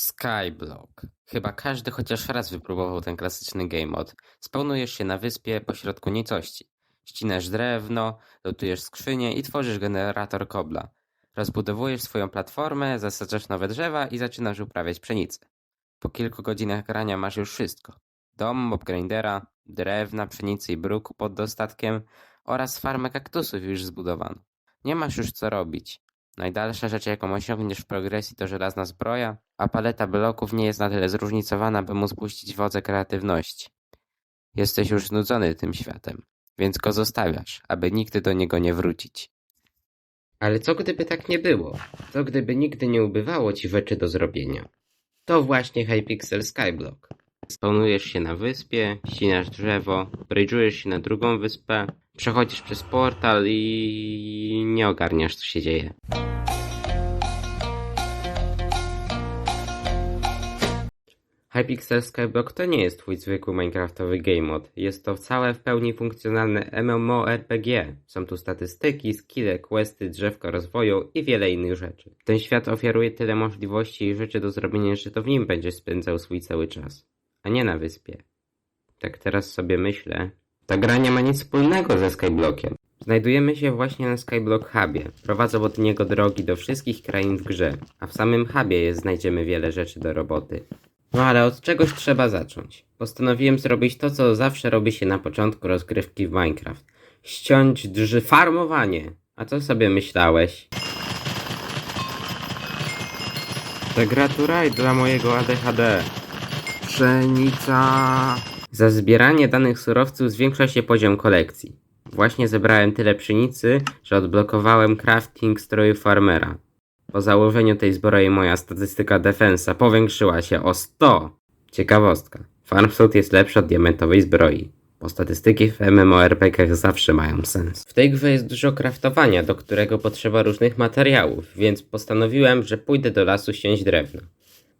Skyblock. Chyba każdy chociaż raz wypróbował ten klasyczny game mod. Spełnujesz się na wyspie pośrodku nicości. Ścinasz drewno, lutujesz skrzynie i tworzysz generator kobla. Rozbudowujesz swoją platformę, zasadzasz nowe drzewa i zaczynasz uprawiać pszenicę. Po kilku godzinach grania masz już wszystko. Dom, mobgrindera, drewna, pszenicy i bruku pod dostatkiem oraz farmę kaktusów już zbudowano. Nie masz już co robić. Najdalsza rzecz jaką osiągniesz w progresji to żelazna zbroja, a paleta bloków nie jest na tyle zróżnicowana, by móc puścić wodze kreatywności. Jesteś już znudzony tym światem, więc go zostawiasz, aby nigdy do niego nie wrócić. Ale co gdyby tak nie było? Co gdyby nigdy nie ubywało ci rzeczy do zrobienia? To właśnie Hypixel Skyblock. Spełnujesz się na wyspie, ścinasz drzewo, bridge'ujesz się na drugą wyspę, przechodzisz przez portal i nie ogarniasz co się dzieje. Hypixel Skyblock to nie jest twój zwykły minecraftowy game mod. Jest to całe w pełni funkcjonalne MMORPG. Są tu statystyki, skille, questy, drzewka rozwoju i wiele innych rzeczy. Ten świat oferuje tyle możliwości i rzeczy do zrobienia, że to w nim będziesz spędzał swój cały czas. A nie na wyspie. Tak teraz sobie myślę. Ta gra nie ma nic wspólnego ze Skyblockiem. Znajdujemy się właśnie na Skyblock Hubie. Prowadzą od niego drogi do wszystkich krain w grze, a w samym hubie jest znajdziemy wiele rzeczy do roboty. No ale od czegoś trzeba zacząć. Postanowiłem zrobić to, co zawsze robi się na początku rozgrywki w Minecraft. Ściąć drży farmowanie. A co sobie myślałeś? Ta gra raj dla mojego ADHD. Pszenica. Za zbieranie danych surowców zwiększa się poziom kolekcji. Właśnie zebrałem tyle pszenicy, że odblokowałem crafting stroju farmera. Po założeniu tej zbroi moja statystyka defensa powiększyła się o 100. Ciekawostka. Farmsuit jest lepszy od diamentowej zbroi. Bo statystyki w MMORPG zawsze mają sens. W tej grze jest dużo kraftowania, do którego potrzeba różnych materiałów, więc postanowiłem, że pójdę do lasu ściąć drewno.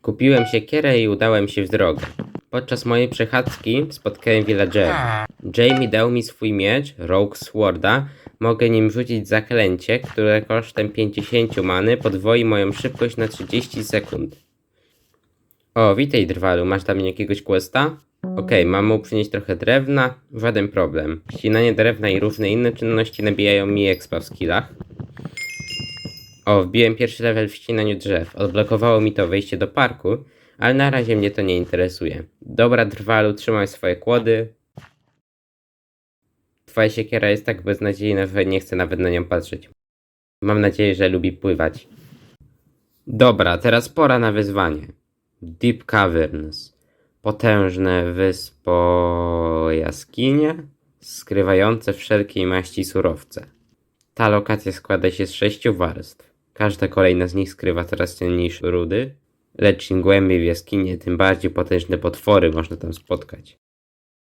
Kupiłem siekierę i udałem się w drogę. Podczas mojej przechadzki spotkałem villagera. Jamie dał mi swój miecz, Rogue Sworda. Mogę nim rzucić zaklęcie, które kosztem 50 many podwoi moją szybkość na 30 sekund. O, witaj drwalu, masz mnie jakiegoś questa? Okej, mam mu przynieść trochę drewna, żaden problem. Ścinanie drewna i różne inne czynności nabijają mi expa w skillach. O, wbiłem pierwszy level w ścinaniu drzew. Odblokowało mi to wejście do parku, ale na razie mnie to nie interesuje. Dobra, drwalu, trzymaj swoje kłody. Twoja siekiera jest tak beznadziejna, że nie chcę nawet na nią patrzeć. Mam nadzieję, że lubi pływać. Dobra, teraz pora na wyzwanie. Deep Caverns. Potężne wyspo jaskinie, skrywające wszelkiej maści surowce. Ta lokacja składa się z sześciu warstw. Każda kolejna z nich skrywa coraz ciemniejsze rudy, lecz im głębiej w jaskinie, tym bardziej potężne potwory można tam spotkać.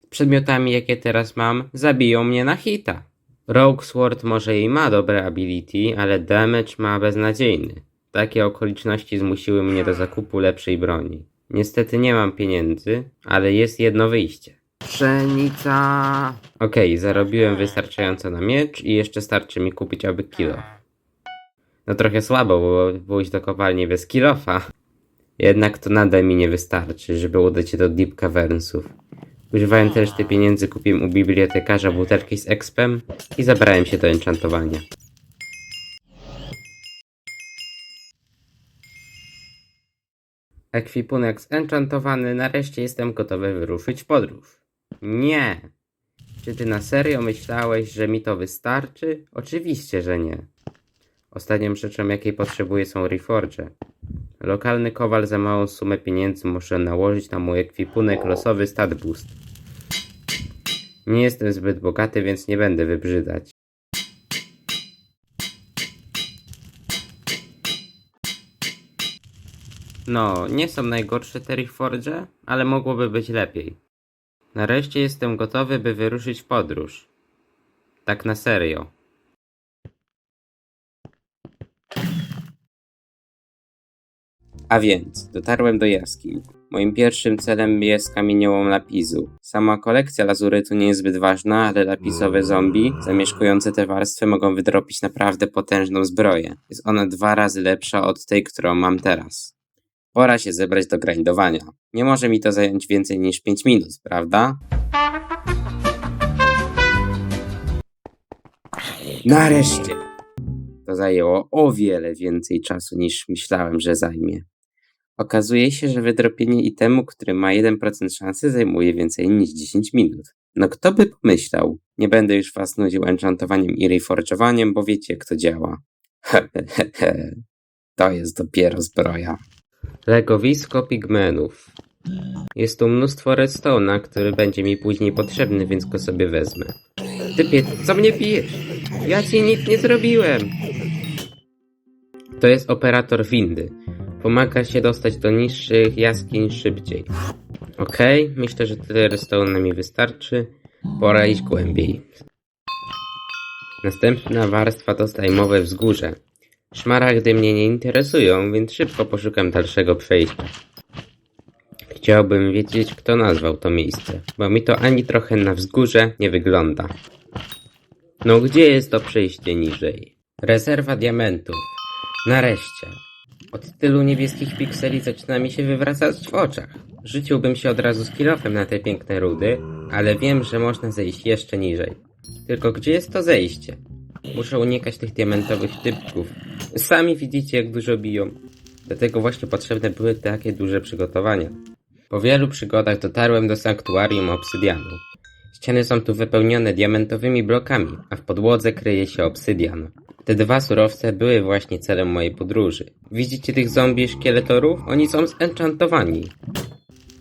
Przedmiotami, jakie teraz mam, zabiją mnie na hita. Rogue Sword może i ma dobre ability, ale damage ma beznadziejny. Takie okoliczności zmusiły mnie do zakupu lepszej broni. Niestety nie mam pieniędzy, ale jest jedno wyjście. Pszenica. Okej, zarobiłem wystarczająco na miecz i jeszcze starczy mi kupić aby kilo. No trochę słabo, bo pójść do kopalni bez kilofa. Jednak to nadal mi nie wystarczy, żeby udać się do Deep Cavernsów. Używając reszty pieniędzy kupiłem u bibliotekarza butelki z expem i zabrałem się do enchantowania. Ekwipunek zenchantowany, nareszcie jestem gotowy wyruszyć w podróż. Nie! Czy ty na serio myślałeś, że mi to wystarczy? Oczywiście, że nie. Ostatnią rzeczą, jakiej potrzebuję są reforge. Lokalny kowal za małą sumę pieniędzy muszę nałożyć na mój ekwipunek losowy stat boost. Nie jestem zbyt bogaty, więc nie będę wybrzydać. No, nie są najgorsze te reforge, ale mogłoby być lepiej. Nareszcie jestem gotowy, by wyruszyć w podróż. Tak na serio. A więc, dotarłem do jaskiń. Moim pierwszym celem jest kamieniołom lapisu. Sama kolekcja lazurytu nie jest zbyt ważna, ale lapisowe zombie zamieszkujące te warstwy mogą wydropić naprawdę potężną zbroję. Jest ona dwa razy lepsza od tej, którą mam teraz. Pora się zebrać do grindowania. Nie może mi to zająć więcej niż 5 minut, prawda? Nareszcie! To zajęło o wiele więcej czasu niż myślałem, że zajmie. Okazuje się, że wydropienie itemu, który ma 1% szansy, zajmuje więcej niż 10 minut. No kto by pomyślał? Nie będę już was nudził enchantowaniem i reforge'owaniem, bo wiecie jak to działa. To jest dopiero zbroja. Legowisko pigmenów. Jest tu mnóstwo redstone'a, który będzie mi później potrzebny, więc go sobie wezmę. Typie, co mnie pijesz? Ja ci nic nie zrobiłem! To jest operator windy. Pomaga się dostać do niższych jaskiń szybciej. Okej, myślę, że tyle redstone'a mi wystarczy. Pora iść głębiej. Następna warstwa to slajmowe wzgórze. Szmaragdy mnie nie interesują, więc szybko poszukam dalszego przejścia. Chciałbym wiedzieć, kto nazwał to miejsce, bo mi to ani trochę na wzgórze nie wygląda. No gdzie jest to przejście niżej? Rezerwa diamentów. Nareszcie. Od tylu niebieskich pikseli zaczyna mi się wywracać w oczach. Rzuciłbym się od razu z kilofem na te piękne rudy, ale wiem, że można zejść jeszcze niżej. Tylko gdzie jest to zejście? Muszę unikać tych diamentowych typków. Sami widzicie, jak dużo biją. Dlatego właśnie potrzebne były takie duże przygotowania. Po wielu przygodach dotarłem do sanktuarium obsydianu. Ściany są tu wypełnione diamentowymi blokami, a w podłodze kryje się obsydian. Te dwa surowce były właśnie celem mojej podróży. Widzicie tych zombie szkieletorów? Oni są zenchantowani.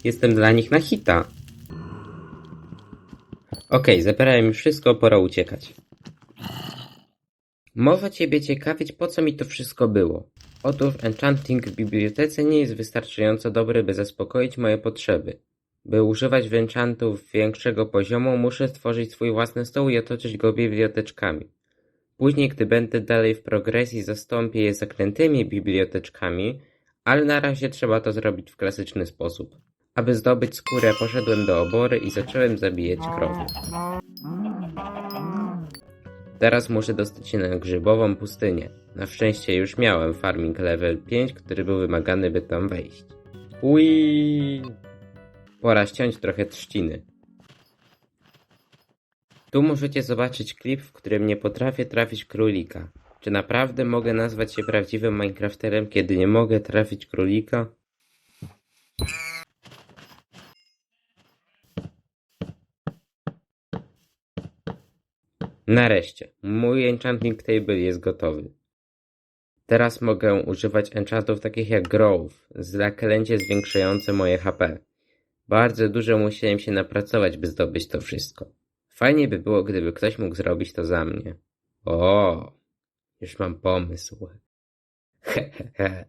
Jestem dla nich na hita. Okej, zebrałem już wszystko, pora uciekać. Mowa ciebie ciekawić, po co mi to wszystko było. Otóż enchanting w bibliotece nie jest wystarczająco dobry, by zaspokoić moje potrzeby. By używać enchantów większego poziomu, muszę stworzyć swój własny stół i otoczyć go biblioteczkami. Później, gdy będę dalej w progresji, zastąpię je zaklętymi biblioteczkami, ale na razie trzeba to zrobić w klasyczny sposób. Aby zdobyć skórę, poszedłem do obory i zacząłem zabijać krowy. Teraz muszę dostać się na grzybową pustynię. Na szczęście już miałem farming level 5, który był wymagany, by tam wejść. Ui! Pora ściąć trochę trzciny. Tu możecie zobaczyć klip, w którym nie potrafię trafić królika. Czy naprawdę mogę nazwać się prawdziwym Minecrafterem, kiedy nie mogę trafić królika? Nareszcie, mój enchanting table jest gotowy. Teraz mogę używać enchantów takich jak Grove, zaklęcie zwiększające moje HP. Bardzo dużo musiałem się napracować, by zdobyć to wszystko. Fajnie by było, gdyby ktoś mógł zrobić to za mnie. O, już mam pomysł. Hehehe.